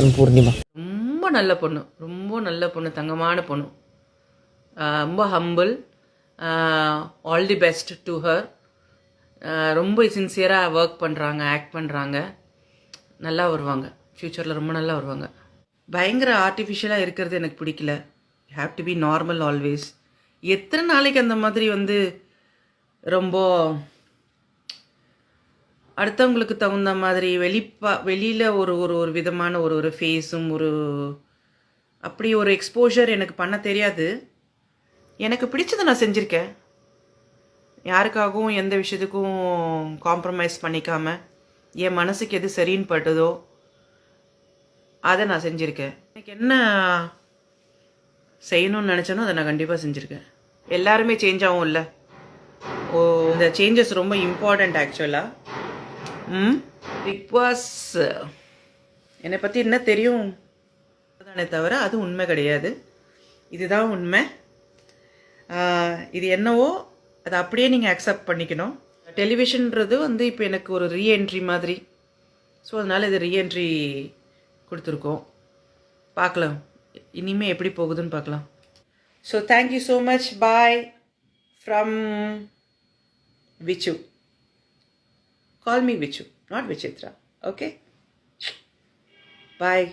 Person Purnima. ரொம்ப நல்ல பொண்ணு. ரொம்ப நல்ல பொண்ணு தங்கமான பொண்ணு. ரொம்ப humble all the best to her ரொம்ப சின்சியராக ஒர்க் பண்ணுறாங்க ஆக்ட் பண்ணுறாங்க நல்லா வருவாங்க. ஃப்யூச்சரில் ரொம்ப நல்லா வருவாங்க. பயங்கர ஆர்டிஃபிஷியலாக இருக்கிறது எனக்கு பிடிக்கல. Have to be normal always எத்தனை நாளைக்கு அந்த மாதிரி வந்து ரொம்ப அடுத்தவங்களுக்கு தகுந்த மாதிரி வெளிப்பா வெளியில் ஒரு ஒரு ஒரு விதமான ஒரு ஒரு ஃபேஸும் ஒரு அப்படி ஒரு எக்ஸ்போஷர் எனக்கு பண்ண தெரியாது. எனக்கு பிடிச்சதை நான் செஞ்சுருக்கேன். யாருக்காகவும் எந்த விஷயத்துக்கும் காம்ப்ரமைஸ் பண்ணிக்காம என் மனசுக்கு எது சரின்னு பட்டதோ அதை நான் செஞ்சுருக்கேன். எனக்கு என்ன செய்யணும்னு நினச்சேனோ அதை நான் கண்டிப்பாக செஞ்சுருக்கேன். எல்லாருமே சேஞ்ச் ஆகும் இல்லை. ஓ இந்த சேஞ்சஸ் ரொம்ப இம்பார்ட்டண்ட் ஆக்சுவலாக பிக் பாஸ் என்னை பற்றி என்ன தெரியும்? தானே தவிர அது உண்மை கிடையாது. இதுதான் உண்மை. இது என்னவோ அதை அப்படியே நீங்கள் அக்செப்ட் பண்ணிக்கணும். டெலிவிஷன்றது வந்து இப்போ எனக்கு ஒரு ரீஎன்ட்ரி மாதிரி. ஸோ அதனால் இது ரீஎன்ட்ரி கொடுத்துருக்கோம். பார்க்கலாம். இனிமேல் எப்படி போகுதுன்னு பார்க்கலாம். So thank you so much bye from Vichu Call me Vichu, not Vichitra. Okay? Bye.